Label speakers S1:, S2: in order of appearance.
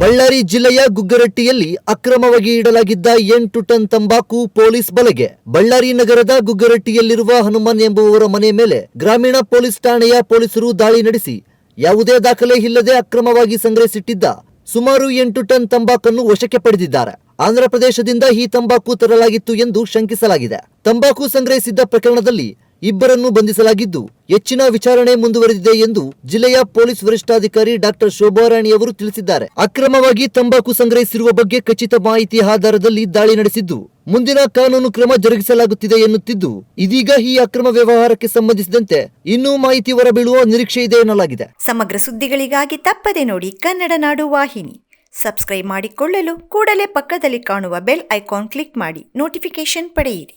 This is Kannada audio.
S1: ಬಳ್ಳಾರಿ ಜಿಲ್ಲೆಯ ಗುಗ್ಗರಟ್ಟಿಯಲ್ಲಿ ಅಕ್ರಮವಾಗಿ ಇಡಲಾಗಿದ್ದ ಎಂಟು ಟನ್ ತಂಬಾಕು ಪೊಲೀಸ್ ಬಲೆಗೆ. ಬಳ್ಳಾರಿ ನಗರದ ಗುಗ್ಗರಟ್ಟಿಯಲ್ಲಿರುವ ಹನುಮನ್ ಎಂಬುವವರ ಮನೆ ಮೇಲೆ ಗ್ರಾಮೀಣ ಪೊಲೀಸ್ ಠಾಣೆಯ ಪೊಲೀಸರು ದಾಳಿ ನಡೆಸಿ, ಯಾವುದೇ ದಾಖಲೆ ಇಲ್ಲದೆ ಅಕ್ರಮವಾಗಿ ಸಂಗ್ರಹಿಸಿಟ್ಟಿದ್ದ ಸುಮಾರು ಎಂಟು ಟನ್ ತಂಬಾಕನ್ನು ವಶಕ್ಕೆ ಪಡೆದಿದ್ದಾರೆ. ಆಂಧ್ರಪ್ರದೇಶದಿಂದ ಈ ತಂಬಾಕು ತರಲಾಗಿತ್ತು ಎಂದು ಶಂಕಿಸಲಾಗಿದೆ. ತಂಬಾಕು ಸಂಗ್ರಹಿಸಿದ್ದ ಪ್ರಕರಣದಲ್ಲಿ ಇಬ್ಬರನ್ನು ಬಂಧಿಸಲಾಗಿದ್ದು, ಹೆಚ್ಚಿನ ವಿಚಾರಣೆ ಮುಂದುವರೆದಿದೆ ಎಂದು ಜಿಲ್ಲೆಯ ಪೊಲೀಸ್ ವರಿಷ್ಠಾಧಿಕಾರಿ ಡಾಕ್ಟರ್ ಶೋಭಾರಾಣಿ ಅವರು ತಿಳಿಸಿದ್ದಾರೆ. ಅಕ್ರಮವಾಗಿ ತಂಬಾಕು ಸಂಗ್ರಹಿಸಿರುವ ಬಗ್ಗೆ ಖಚಿತ ಮಾಹಿತಿ ಆಧಾರದಲ್ಲಿ ದಾಳಿ ನಡೆಸಿದ್ದು, ಮುಂದಿನ ಕಾನೂನು ಕ್ರಮ ಜರುಗಿಸಲಾಗುತ್ತಿದೆ ಎನ್ನುತ್ತಿದ್ದು, ಇದೀಗ ಈ ಅಕ್ರಮ ವ್ಯವಹಾರಕ್ಕೆ ಸಂಬಂಧಿಸಿದಂತೆ ಇನ್ನೂ ಮಾಹಿತಿ ಹೊರಬೀಳುವ ನಿರೀಕ್ಷೆ ಇದೆ ಎನ್ನಲಾಗಿದೆ.
S2: ಸಮಗ್ರ ಸುದ್ದಿಗಳಿಗಾಗಿ ತಪ್ಪದೆ ನೋಡಿ ಕನ್ನಡ ನಾಡು ವಾಹಿನಿ. ಸಬ್ಸ್ಕ್ರೈಬ್ ಮಾಡಿಕೊಳ್ಳಲು ಕೂಡಲೇ ಪಕ್ಕದಲ್ಲಿ ಕಾಣುವ ಬೆಲ್ ಐಕಾನ್ ಕ್ಲಿಕ್ ಮಾಡಿ, ನೋಟಿಫಿಕೇಶನ್ ಪಡೆಯಿರಿ.